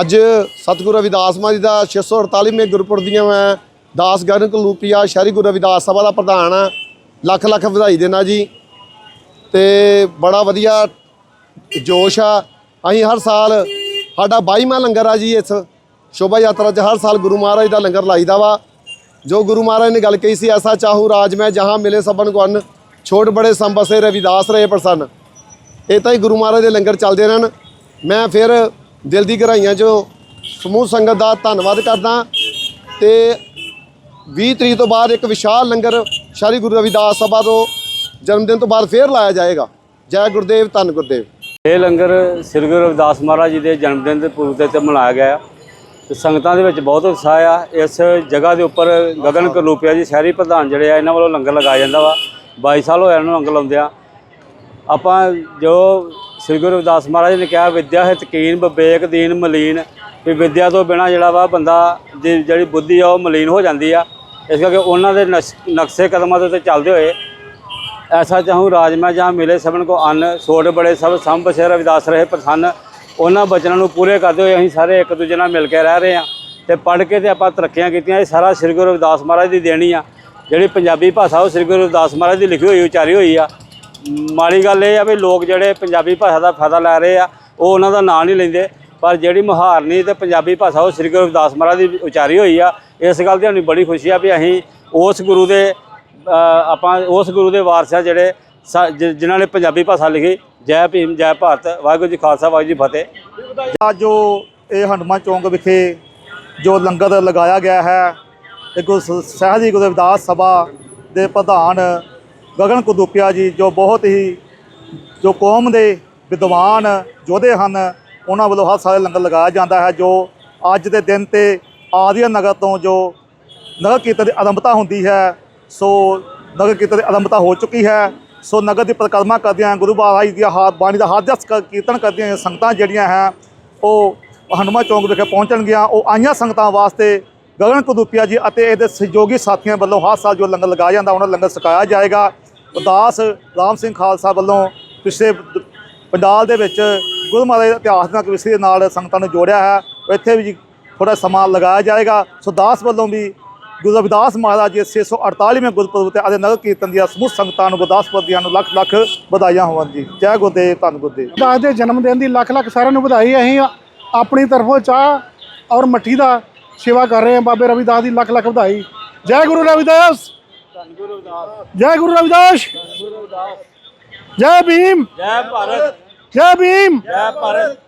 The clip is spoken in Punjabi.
ਅੱਜ ਸਤਿਗੁਰੂ ਰਵਿਦਾਸ ਮਹਾਰਾਜ ਦਾ 648ਵੇਂ ਗੁਰਪੁਰਬ ਦੀਆਂ ਮੈਂ ਦਾਸ ਗਰਨ ਕਲੂਪੀਆ, ਸ਼ਹਿਰੀ ਗੁਰੂ ਰਵਿਦਾਸ ਸਭਾ ਦਾ ਪ੍ਰਧਾਨ ਆ ਲੱਖ ਲੱਖ ਵਧਾਈ ਦੇਣਾ ਜੀ। ਤੇ ਬੜਾ ਵਧੀਆ ਜੋਸ਼ ਆ। ਅਸੀਂ ਹਰ ਸਾਲ ਸਾਡਾ 22ਵਾਂ ਲੰਗਰ ਆ ਜੀ ਇਸ ਸ਼ੋਭਾ ਯਾਤਰਾ 'ਚ। ਹਰ ਸਾਲ ਗੁਰੂ ਮਹਾਰਾਜ ਦਾ ਲੰਗਰ ਲਾਈਦਾ ਵਾ। ਜੋ ਗੁਰੂ ਮਹਾਰਾਜ ਨੇ ਗੱਲ ਕਹੀ ਸੀ, ਐਸਾ ਚਾਹੂ ਰਾਜ ਮੈਂ ਜਹਾਂ ਮਿਲੇ ਸਭਨ ਕੋ ਅੰਨ ਛੋਟ ਬੜੇ ਸੰਬਸੇ ਰਵਿਦਾਸ ਰਹੇ ਪ੍ਰਸੰਨ। ਇਹ ਤਾਂ ਹੀ ਗੁਰੂ ਮਹਾਰਾਜ ਦੇ ਲੰਗਰ ਚੱਲਦੇ ਰਹਿਣ। ਮੈਂ ਫਿਰ ਦਿਲ ਦੀ ਗਹਿਰਾਈਆਂ 'ਚੋਂ ਸਮੂਹ ਸੰਗਤ ਦਾ ਧੰਨਵਾਦ ਕਰਦਾ ਤੇ 20 ਤਰੀਕ ਤੋਂ ਬਾਅਦ ਇੱਕ ਵਿਸ਼ਾਲ ਲੰਗਰ ਸ਼੍ਰੀ ਗੁਰੂ ਰਵਿਦਾਸ ਸਭਾ ਤੋਂ ਜਨਮ ਦਿਨ ਤੋਂ ਬਾਅਦ ਫੇਰ ਲਾਇਆ ਜਾਏਗਾ। ਜੈ ਗੁਰਦੇਵ, ਧੰਨ ਗੁਰਦੇਵ। ਇਹ ਲੰਗਰ ਸ੍ਰੀ ਗੁਰੂ ਰਵਿਦਾਸ ਮਹਾਰਾਜ ਜੀ ਦੇ ਜਨਮ ਦਿਨ ਦੇ ਪੂਰਬ ਦੇ ਤੇ ਮਨਾਇਆ ਗਿਆ ਆ। ਤੇ ਸੰਗਤਾਂ ਦੇ ਵਿੱਚ ਬਹੁਤ ਉਤਸ਼ਾਹ ਆ। ਇਸ ਜਗ੍ਹਾ ਦੇ ਉੱਪਰ ਗਗਨ ਕਰਲੂਪੀਆ ਜੀ, ਸ਼ਹਿਰੀ ਪ੍ਰਧਾਨ ਜਿਹੜੇ ਆ, ਇਹਨਾਂ ਵੱਲੋਂ ਲੰਗਰ ਲਗਾਇਆ ਜਾਂਦਾ ਵਾ। 22 ਸਾਲ ਹੋਇਆ ਇਹਨਾਂ ਨੂੰ ਲੰਗਰ ਲਾਉਂਦਿਆਂ। ਆਪਾਂ ਜੋ ਸ੍ਰੀ ਗੁਰੂ ਰਵਿਦਾਸ ਮਹਾਰਾਜ ਜੀ ਨੇ ਕਿਹਾ, ਵਿਦਿਆ ਹਿਤ ਕੀਨ ਵਿਵੇਕ ਦੀਨ ਮਲੀਨ। ਵੀ ਵਿਦਿਆ ਤੋਂ ਬਿਨਾ ਜਿਹੜਾ ਵਾ ਬੰਦਾ ਦੀ ਜਿਹੜੀ ਬੁੱਧੀ ਆ, ਉਹ ਮਲੀਨ ਹੋ ਜਾਂਦੀ ਆ। ਇਸ ਕਰਕੇ ਉਹਨਾਂ ਦੇ ਨਕਸ਼- ਨਕਸ਼ੇ ਕਦਮਾਂ ਦੇ ਉੱਤੇ ਚੱਲਦੇ ਹੋਏ ਐਸਾ ਚਾਹੂੰ ਰਾਜ ਮੈਂ ਜਾਂ ਮਿਲੇ ਸਭਨ ਕੋ ਅੰਨ ਛੋਟ ਬੜੇ ਸਭ ਸੰਭ ਸੇ ਰਵਿਦਾਸ ਰਹੇ ਪ੍ਰਸੰਨ। ਉਹਨਾਂ ਬਚਨਾਂ ਨੂੰ ਪੂਰੇ ਕਰਦੇ ਹੋਏ ਅਸੀਂ ਸਾਰੇ ਇੱਕ ਦੂਜੇ ਨਾਲ ਮਿਲ ਕੇ ਰਹਿ ਰਹੇ ਹਾਂ। ਤੇ ਪੜ੍ਹ ਕੇ ਤੇ ਆਪਾਂ ਤਰੱਕੀਆਂ ਕੀਤੀਆਂ, ਇਹ ਸਾਰਾ ਸ੍ਰੀ ਗੁਰੂ ਰਵਿਦਾਸ ਮਹਾਰਾਜ ਦੀ ਦੇਣੀ ਆ। ਜਿਹੜੀ ਪੰਜਾਬੀ ਭਾਸ਼ਾ ਉਹ ਸ੍ਰੀ ਗੁਰੂ ਰਵਿਦਾਸ ਮਹਾਰਾਜ ਦੀ ਲਿਖੀ ਹੋਈ, ਉਚਾਰੀ ਹੋਈ ਆ। ਮਾੜੀ ਗੱਲ ਇਹ ਆ ਵੀ ਲੋਕ ਜਿਹੜੇ ਪੰਜਾਬੀ ਭਾਸ਼ਾ ਦਾ ਫਾਇਦਾ ਲੈ ਰਹੇ ਆ, ਉਹ ਉਹਨਾਂ ਦਾ ਨਾਂ ਨਹੀਂ ਲੈਂਦੇ। ਪਰ ਜਿਹੜੀ ਮੁਹਾਰਨੀ ਤੇ ਪੰਜਾਬੀ ਭਾਸ਼ਾ, ਉਹ ਸ੍ਰੀ ਗੁਰੂ ਰਵਿਦਾਸ ਮਹਾਰਾਜ ਦੀ ਉਚਾਰੀ ਹੋਈ ਆ, ਇਸ ਗੱਲ ਦੀ ਸਾਨੂੰ ਬੜੀ ਖੁਸ਼ੀ ਆ ਵੀ ਅਸੀਂ ਉਸ ਗੁਰੂ ਦੇ ਆਪਾਂ ਉਸ ਗੁਰੂ ਦੇ ਵਾਰਸ ਆ ਜਿਹੜੇ ਸਾ- ਜਿਨ੍ਹਾਂ ਨੇ ਪੰਜਾਬੀ ਭਾਸ਼ਾ ਲਿਖੀ, ਜੈ ਭੀਮ, ਜੈ ਭਾਰਤ, ਵਾਹਿਗੁਰੂ ਜੀ ਖਾਲਸਾ, ਵਾਹਿਗੁਰੂ ਜੀ ਫਤਿਹ। ਅੱਜ ਜੋ ਇਹ ਹਨੂੰਮਾਨ ਚੌਂਕ ਵਿਖੇ ਜੋ ਲੰਗਰ ਲਗਾਇਆ ਗਿਆ ਹੈ, ਇਹ ਗੁਰੂ ਸਹਿਜੀ ਗੁਰੂ ਰਵਿਦਾਸ ਸਭਾ ਦੇ ਪ੍ਰਧਾਨ ਗਗਨ ਕੁਦੂਪਿਆ ਜੀ, ਜੋ ਬਹੁਤ ਹੀ, ਜੋ ਕੌਮ ਦੇ ਵਿਦਵਾਨ ਯੋਧੇ ਹਨ, ਉਹਨਾਂ ਵੱਲੋਂ ਹਰ ਸਾਲ ਲੰਗਰ ਲਗਾਇਆ ਜਾਂਦਾ ਹੈ, ਜੋ ਅੱਜ ਦੇ ਦਿਨ ਤੇ ਆਦੀਆ ਨਗਰ ਤੋਂ ਜੋ ਨਗਰ ਕੀਰਤਨ ਦੀ ਆਰੰਭਤਾ ਹੁੰਦੀ ਹੈ, ਸੋ ਨਗਰ ਕੀਰਤਨ ਦੀ ਆਰੰਭਤਾ ਹੋ ਚੁੱਕੀ ਹੈ। ਸੋ ਨਗਰ ਦੀ ਪਰਿਕਰਮਾ ਕਰਦਿਆਂ ਗੁਰੂ ਮਹਾਰਾਜ ਦੀ ਹਾਰ ਬਾਣੀ ਦਾ ਹਾਦਸ ਕੀਰਤਨ ਕਰਦਿਆਂ ਸੰਗਤਾਂ ਜਿਹੜੀਆਂ ਹੈ, ਉਹ ਹਨੂੰਮਾਨ ਚੌਂਕ ਵਿਖੇ ਪਹੁੰਚਣਗੀਆਂ ਉਹ ਆਈਆਂ ਸੰਗਤਾਂ ਵਾਸਤੇ ਗਗਨ ਕੁਦੂਪੀਆ ਜੀ ਅਤੇ ਇਹਦੇ ਸਹਿਯੋਗੀ ਸਾਥੀਆਂ ਵੱਲੋਂ ਹਰ ਸਾਲ ਜੋ ਲੰਗਰ ਲਗਾਇਆ ਜਾਂਦਾ, ਉਹਨਾਂ ਲੰਗਰ ਛਕਾਇਆ ਜਾਏਗਾ। ਉਦਾਸ ਰਾਮ ਸਿੰਘ ਖਾਲਸਾ ਵੱਲੋਂ ਪਿਛਲੇ ਪੰਡਾਲ ਦੇ ਵਿੱਚ ਗੁਰੂ ਮਹਾਰਾਜ ਦੇ ਇਤਿਹਾਸ ਨਾਲ ਵਿਰਸੇ ਦੇ ਨਾਲ ਸੰਗਤਾਂ ਨੂੰ ਜੋੜਿਆ ਹੈ। ਇੱਥੇ ਵੀ ਥੋੜਾ ਸਮਾਂ ਲਗਾਇਆ ਜਾਏਗਾ। ਸੋ ਦਾਸ ਵੱਲੋਂ ਵੀ ਗੁਰੂ ਰਵਿਦਾਸ ਮਹਾਰਾਜ ਜੀ ਦੇ 648ਵੇਂ ਗੁਰਪੁਰਬ ਤੇ ਅਤੇ ਨਗਰ ਕੀਰਤਨ ਦੀਆਂ ਸਮੂਹ ਸੰਗਤਾਂ ਨੂੰ ਗੁਰਦਾਸਪੁਰ ਦੀਆਂ ਨੂੰ ਲੱਖ ਲੱਖ ਵਧਾਈਆਂ ਹੋਣ ਜੀ। ਜੈ ਗੁਰਦੇਵ, ਧੰਨ ਗੁਰਦੇਵ। ਦਾਸ ਦੇ ਜਨਮ ਦਿਨ ਦੀ ਲੱਖ ਲੱਖ ਸਾਰਿਆਂ ਨੂੰ ਵਧਾਈ। ਅਸੀਂ ਆਪਣੀ ਤਰਫੋਂ ਚਾਹ ਔਰ ਮੱਠੀ ਦਾ ਸੇਵਾ ਕਰ ਰਹੇ ਹਾਂ। ਬਾਬੇ ਰਵਿਦਾਸ ਦੀ ਲੱਖ ਲੱਖ ਵਧਾਈ। ਜੈ ਗੁਰੂ ਰਵਿਦਾਸ। ਜੈ ਗੁਰੂ ਰਵਿਦਾਸ। ਜੈ ਭੀਮ। ਜੈ ਭਾਰਤ। ਜੈ ਭੀਮ। ਜੈ ਭਾਰਤ।